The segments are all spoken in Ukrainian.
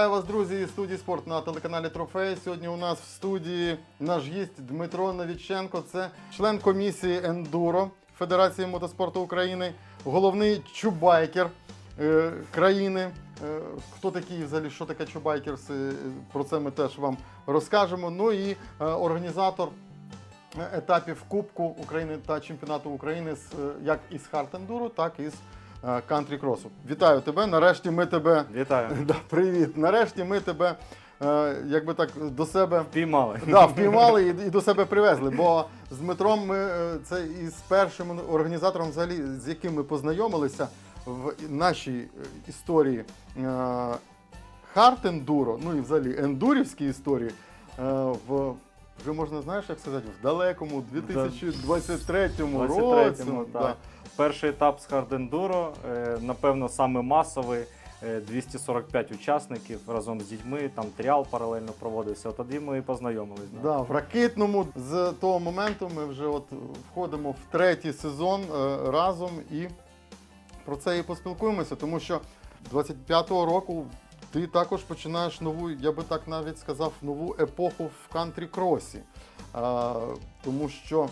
Вітаю вас, друзі, із студії спорт на телеканалі Трофей. Сьогодні у нас в студії наш гість Дмитро Новіченко. Це член комісії Ендуро Федерації мотоспорту України, головний чубайкер е, країни. Е, хто такий взагалі, що таке чубайкерс? е, Про це ми теж вам розкажемо. Ну і е, організатор етапів Кубку України та чемпіонату України з, е, як із хард-ендуро, так і з е, кантрі-кросу. Вітаю тебе. Нарешті ми тебе. Вітаю. Да, привіт. Нарешті ми тебе, е, якби так, до себе Піймали. да, впіймали і, і до себе привезли. Бо з Дмитром ми е, це із першим організатором, взагалі, з яким ми познайомилися в нашій історії хард-ендуро, ну і взагалі ендурівській історії. в вже можна знаєш, як сказати, в далекому 2023 році. 23-му, Да. Перший етап з хардендуро, е, напевно, саме масовий. е, 245 учасників разом з дітьми, там тріал паралельно проводився. Тоді ми і познайомились. да. В ракетному з того моменту ми вже от входимо в третій сезон е, разом і про це і поспілкуємося, тому що 25-го року ти також починаєш нову, я би так навіть сказав, нову епоху в кантрі-кросі. Тому що,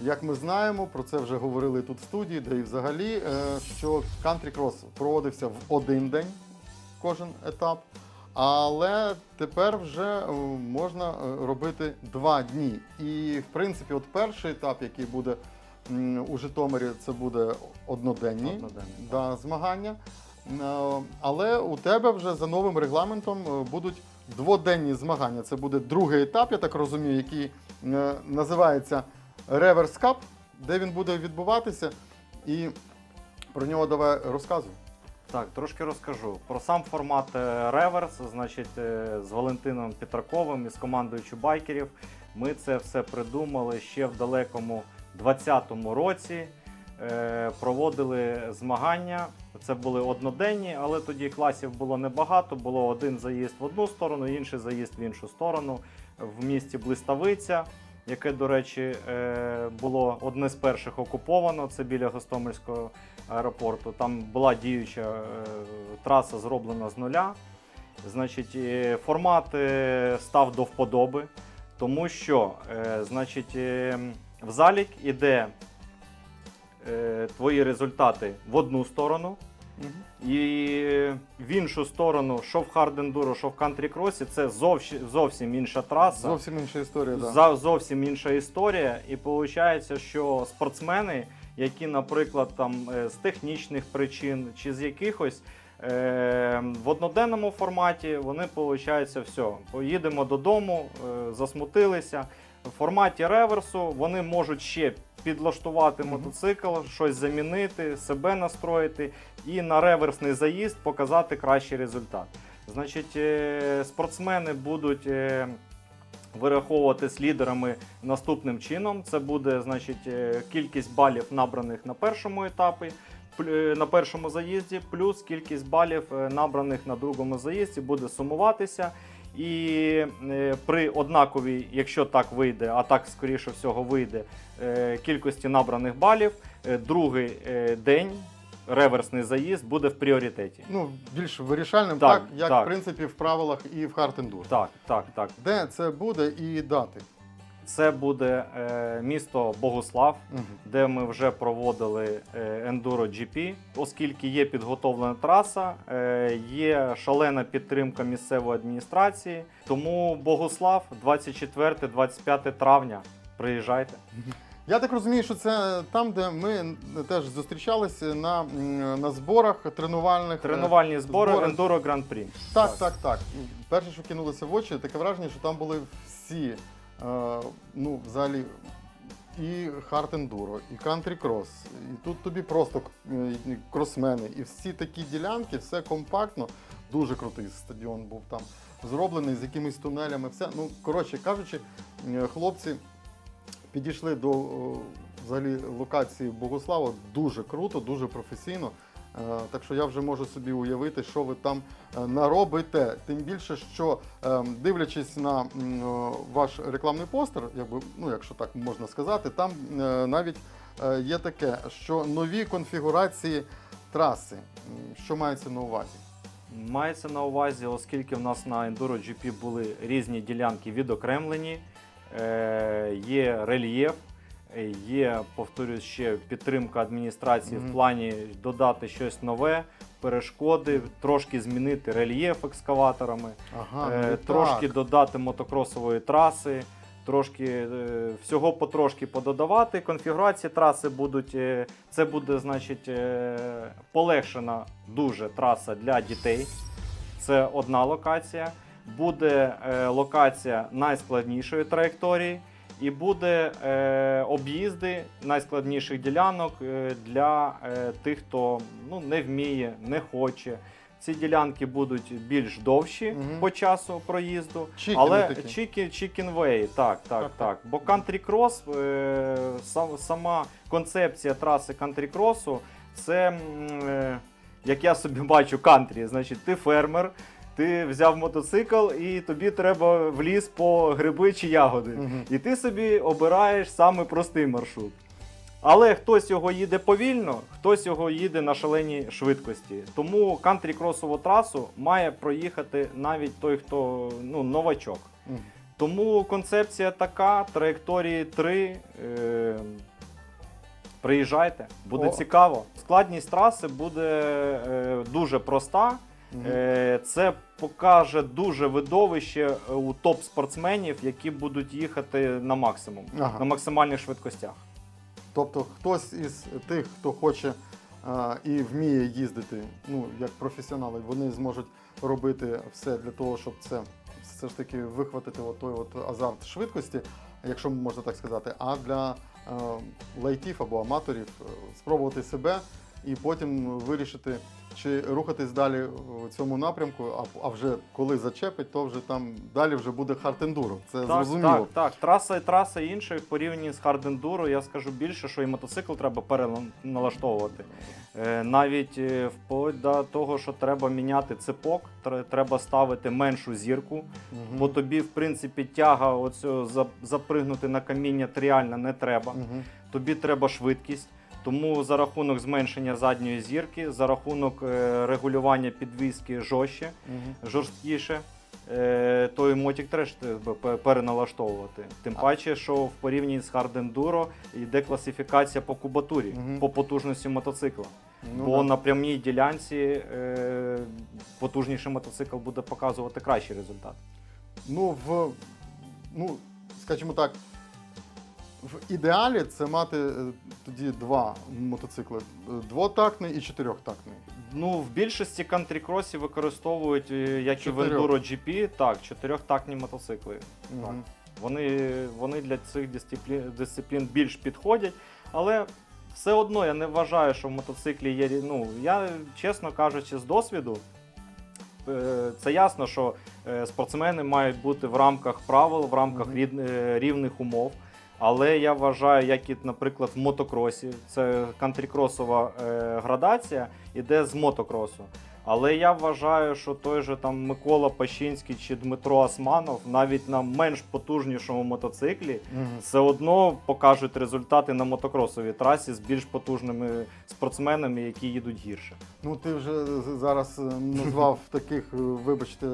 як ми знаємо, про це вже говорили тут в студії, де і взагалі, е, що кантрі-крос проводився в один день кожен етап. Але тепер вже е, можна е, робити два дні. І в принципі, от перший етап, який буде у Житомирі, це буде одноденні Одноденні, да, змагання. Але у тебе вже за новим регламентом будуть дводенні змагання. Це буде другий етап, я так розумію, який називається Reverse Cup, де він буде відбуватися. І про нього давай розказуй. Так, трошки розкажу. Про сам формат реверс, значить, е, з Валентином Петраковим і з командою чубайкерів. Ми це все придумали ще в далекому 20-му році. Е, Проводили змагання. Це були одноденні, але тоді класів було небагато. Було один заїзд в одну сторону, інший заїзд в іншу сторону в місті Блиставиця, яке, до речі, е, було одне з перших окуповано. Це біля Гостомельського аеропорту. Там була діюча е, траса зроблена з нуля. Значить, е, формат став до вподоби, тому що значить, в залік іде твої результати в одну сторону. І в іншу сторону, що в хардендуро, що в кантрі-кросі, це зовсім, зовсім інша траса. Зовсім інша історія. Да. Зовсім інша історія. І виходить, що спортсмени, які, наприклад, там е, з технічних причин чи з якихось. е, В одноденному форматі вони, виходить, все, поїдемо додому, е, засмутилися. В форматі реверсу вони можуть ще підлаштувати мотоцикл, щось замінити, себе настроїти і на реверсний заїзд показати кращий результат. Значить, е, спортсмени будуть е, вираховувати з лідерами наступним чином. Це буде значить, е, кількість балів набраних на першому етапі, на першому заїзді, плюс кількість балів набраних на другому заїзді буде сумуватися. І при однаковій, якщо так вийде, а так скоріше всього вийде, кількості набраних балів, е, другий е, день реверсний заїзд буде в пріоритеті. Ну, більш вирішальним, так, Так, як так. в принципі в правилах і в Хартендур. Так, так, так. Де це буде і дати? Це буде е, місто Богуслав, Мгм. де ми вже проводили е, Enduro GP, оскільки є підготовлена траса, е, є шалена підтримка місцевої адміністрації. Тому Богуслав 24-25 травня. Приїжджайте. Я так розумію, що це там, де ми теж зустрічалися на, на зборах тренувальних. Тренувальні збори збори. Enduro Grand Prix. Так, так, так. Перше, що кинулося в очі, таке враження, що там були всі, е, ну, взагалі, і хард ендуро, і кантрі крос, і тут тобі просто е, кросмени, і всі такі ділянки, все компактно, дуже крутий стадіон був там зроблений з якимись тунелями. Все. Ну, коротше кажучи, е, хлопці підійшли до о, взагалі локації Богослава дуже круто, дуже професійно. Е, Так що я вже можу собі уявити, що ви там е, наробите. Тим більше, що е, дивлячись на ваш рекламний постер, якби, ну, якщо так можна сказати, там е, навіть е, є таке, що нові конфігурації траси. Що мається на увазі? Мається на увазі, оскільки в нас на Enduro GP були різні ділянки відокремлені, е, є рельєф, е, є, повторюсь, ще підтримка адміністрації Мгм. в плані додати щось нове, перешкоди, трошки змінити рельєф екскаваторами, Ага, е, ну, трошки так. додати мотокросової траси. Трошки е, всього потрошки пододавати. Конфігурації траси будуть. е, Це буде, значить, е, полегшена дуже траса для дітей. Це одна локація. Буде е, локація найскладнішої траєкторії, і буде е, об'їзди найскладніших ділянок е, для тих, хто ну, не вміє, не хоче. Ці ділянки будуть більш довші Мгм. по часу проїзду, Чікіни але такі. чікі, чікінвей, так, так, Так. Бо кантрі-крос, сам- сама концепція траси кантрі-кросу, це, як я собі бачу, кантрі. Значить, ти фермер, ти взяв мотоцикл і тобі треба в ліс по гриби чи ягоди. Мгм. І ти собі обираєш саме простий маршрут. Але хтось його їде повільно, хтось його їде на шаленій швидкості. Тому кантрі-кросову трасу має проїхати навіть той, хто ну, новачок. Мгм. Тому концепція така: траєкторії 3. Е, приїжджайте, буде О. цікаво. Складність траси буде е, дуже проста. Е, Це покаже дуже видовище е, у топ-спортсменів, які будуть їхати на максимум, Ага. на максимальних швидкостях. Тобто хтось із тих, хто хоче а, і вміє їздити, ну як професіонали, вони зможуть робити все для того, щоб це все ж таки вихватити от той от азарт швидкості, якщо можна так сказати. А для е, лайтів або аматорів е, спробувати себе і потім вирішити, чи рухатись далі у цьому напрямку, а, а вже коли зачепить, то вже там далі вже буде хард-ендуро. Це Так, зрозуміло. так, так. Траса і траса інша в порівнянні з хардендуро, я скажу більше, що і мотоцикл треба переналаштовувати. Е, Навіть е, вплоть до того, що треба міняти цепок, треба ставити меншу зірку, Мгм. бо тобі, в принципі, тяга оцю за- запригнути на каміння тріальна не треба. Мгм. тобі треба швидкість. Тому за рахунок зменшення задньої зірки, за рахунок е, регулювання підвіски жорстче, Мгм. жорсткіше, е, той мотик теж переналаштовувати. Тим паче, що в порівнянні з Hard Enduro йде класифікація по кубатурі, Мгм. по потужності мотоцикла. Ну, Бо да. на прямій ділянці е, потужніший мотоцикл буде показувати кращий результат. Ну, в, ну, скажімо так, в ідеалі це мати е, тоді два мотоцикли: е, двотактний і чотирьохтактний. Ну, в більшості кантрі-кросів використовують, е, як і в Enduro GP, так, чотирьохтактні мотоцикли. Так. Вони, вони для цих дисциплін, дисциплін більш підходять, але все одно я не вважаю, що в мотоциклі є. Ну, я, чесно кажучи, з досвіду, це ясно, що спортсмени мають бути в рамках правил, в рамках рівних умов. Але я вважаю, як і, наприклад, в мотокросі, це кантрікросова е, градація іде з мотокросу. Але я вважаю, що той же там Микола Пащинський чи Дмитро Османов навіть на менш потужнішому мотоциклі Мгм. все одно покажуть результати на мотокросовій трасі з більш потужними спортсменами, які їдуть гірше. Ну, ти вже зараз е, назвав таких, е, вибачте,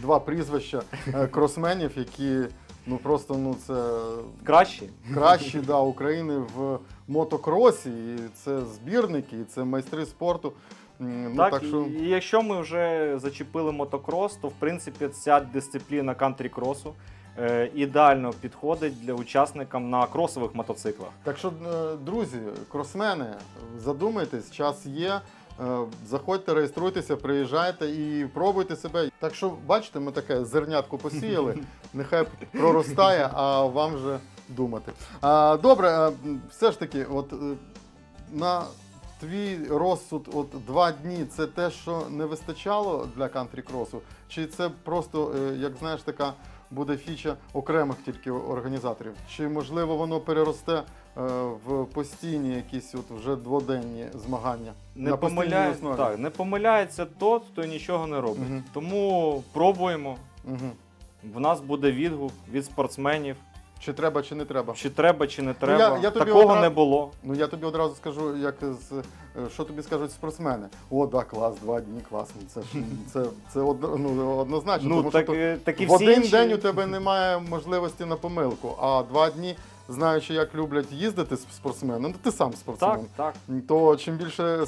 два прізвища кросменів, які ну просто ну це Кращі? кращі да, України в мотокросі. І це збірники, і це майстри спорту. Ну, так, так що... і якщо ми вже зачепили мотокрос, то в принципі ця дисципліна кантрі-кросу е, ідеально підходить для учасникам на кросових мотоциклах. Так що, е, друзі, кросмени, задумайтесь, час є. Е, Заходьте, реєструйтеся, приїжджайте і пробуйте себе. Так що, бачите, ми таке зернятко посіяли, нехай проростає, а вам вже думати. А, Добре, е, все ж таки, от е, на твій розсуд, от два дні це те, що не вистачало для кантрі-кросу? Чи це просто, як знаєш, така буде фіча окремих тільки організаторів? Чи можливо воно переросте в постійні якісь от вже дводенні змагання? Не, на постійній помиляє... основі? так, не помиляється тот, хто нічого не робить. Мгм. Тому пробуємо. Угу. В нас буде відгук від спортсменів. Чи треба, чи не треба. Чи треба, чи не треба. я- я тобі Такого одра- не було. Ну я тобі одразу скажу, як з е, що тобі скажуть спортсмени. О, да, клас, два дні, класно. Це ж це, це одно- ну, однозначно. Ну, тому так, що то- е, так і в всі один інші... день у тебе немає можливості на помилку, а два дні, знаючи, як люблять їздити спортсмени, ну ти сам спортсмен. Так, так. То чим більше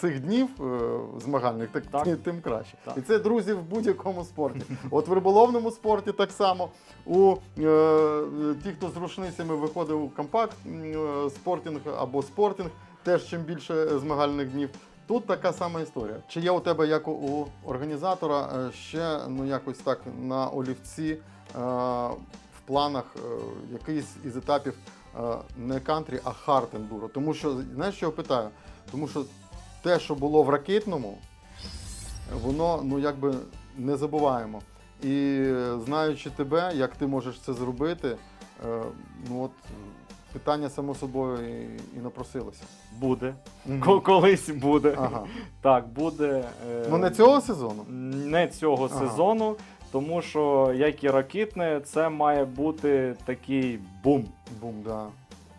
цих днів е, змагальних, так, Так. тим краще. Так. І це друзі в будь-якому спорті. От в риболовному спорті так само. У е, ті, хто з рушницями виходив у компакт е, спортінг або спортінг, теж чим більше змагальних днів. Тут така сама історія. Чи є у тебе, як у- організатора, е, ще ну якось так на олівці е, планах е, якийсь із етапів е, не кантрі, а хард ендуро? Тому що знаєш, що я питаю? Тому що те, що було в ракетному, воно ну якби не забуваємо. І знаючи тебе, як ти можеш це зробити, е, ну от питання само собою і, і напросилося. Буде. Мгм. Ко- Колись буде. Ага. Так, буде. Ну не цього сезону. Не цього Ага. сезону, тому що, як і ракетне, це має бути такий бум. Бум, да.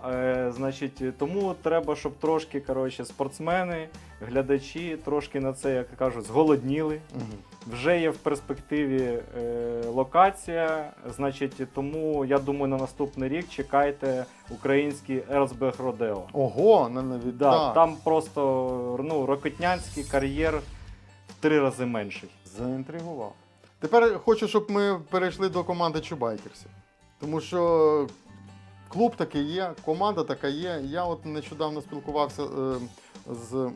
Е, значить, тому треба, щоб трошки коротше, спортсмени, глядачі трошки на це, як кажуть, зголодніли. Мгм. Вже є в перспективі е, локація. Значить, тому я думаю, на наступний рік чекайте український Ерцбег Родео. Ого, на навіть Да, да. Там просто ну, рокетнянський кар'єр в три рази менший. Заінтригував. Тепер хочу, щоб ми перейшли до команди Чубайкерсів. Тому що клуб такий є, команда така є. Я от нещодавно спілкувався е, з е,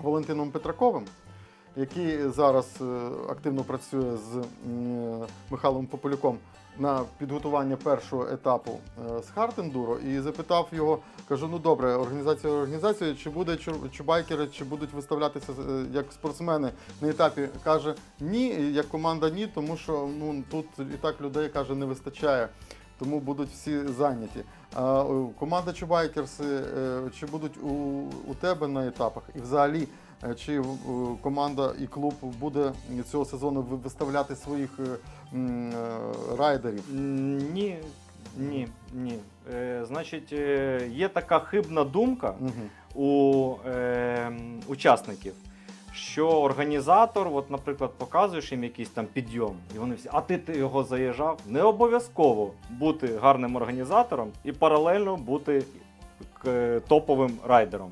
Валентином Петраковим, який зараз е, активно працює з е, Михайлом Популюком на підготування першого етапу е, з Хартендуро і запитав його, кажу: ну добре, організація організацією, чи буде чу- чубайкери, чи будуть виставлятися е, як спортсмени на етапі? Каже, ні, як команда ні, тому що ну тут і так людей каже не вистачає. Тому будуть всі зайняті. А е, команда Чубайкерс, чи будуть у, у тебе на етапах? І взагалі, чи е, команда і клуб буде цього сезону виставляти своїх е, е, райдерів? Ні, ні, ні. Е, значить, е, є така хибна думка Мгм. у е, учасників, що організатор, от, наприклад, показуєш їм якийсь там підйом, і вони всі, а ти, ти його заїжджав. Не обов'язково бути гарним організатором і паралельно бути топовим райдером.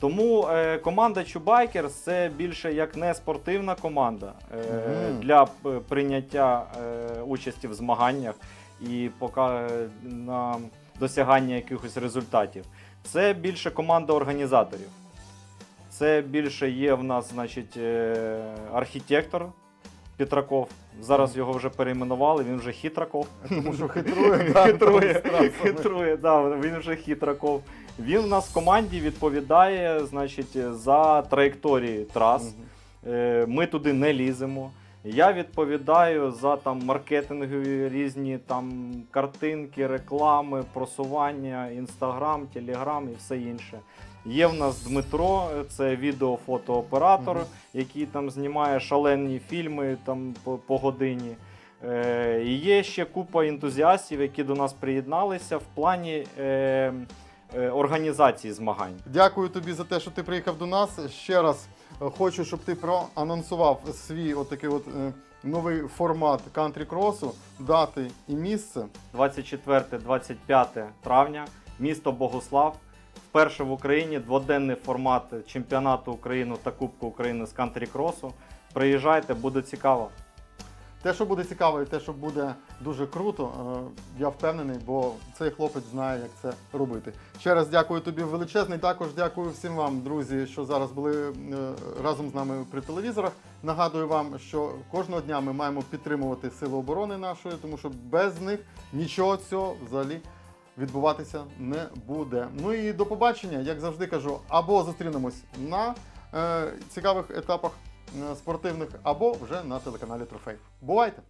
Тому е, команда Чубайкерс це більше як не спортивна команда е, Мгм. для прийняття е, участі в змаганнях і пока на досягання якихось результатів. Це більше команда організаторів. Це більше є в нас, значить, е, архітектор Петраков. Зараз його вже перейменували, він вже хитраков. Тому що хитрує, хитрує, хитрує, да, він вже хитраков. Він в нас в команді відповідає, значить, за траєкторії трас. Е, Ми туди не ліземо. Я відповідаю за там маркетингові різні там картинки, реклами, просування, інстаграм, телеграм і все інше. Є в нас Дмитро, це відео-фотооператор, який там знімає шалені фільми там по, по годині. Е, і є ще купа ентузіастів, які до нас приєдналися в плані е, організації змагань. Дякую тобі за те, що ти приїхав до нас. Ще раз е, хочу, щоб ти проанонсував свій отакий от е, новий формат кантрі-кросу, дати і місце. 24-25 травня, місто Богослав. Вперше в Україні дводенний формат чемпіонату України та Кубку України з кантрі-кросу. Приїжджайте, буде цікаво. Те, що буде цікаво, і те, що буде дуже круто, е, я впевнений, бо цей хлопець знає, як це робити. Ще раз дякую тобі величезний. Також дякую всім вам, друзі, що зараз були е, разом з нами при телевізорах. Нагадую вам, що кожного дня ми маємо підтримувати сили оборони нашої, тому що без них нічого цього взагалі відбуватися не буде. Ну і до побачення, як завжди кажу, або зустрінемось на е, цікавих етапах спортивних, або вже на телеканалі Трофей. Бувайте!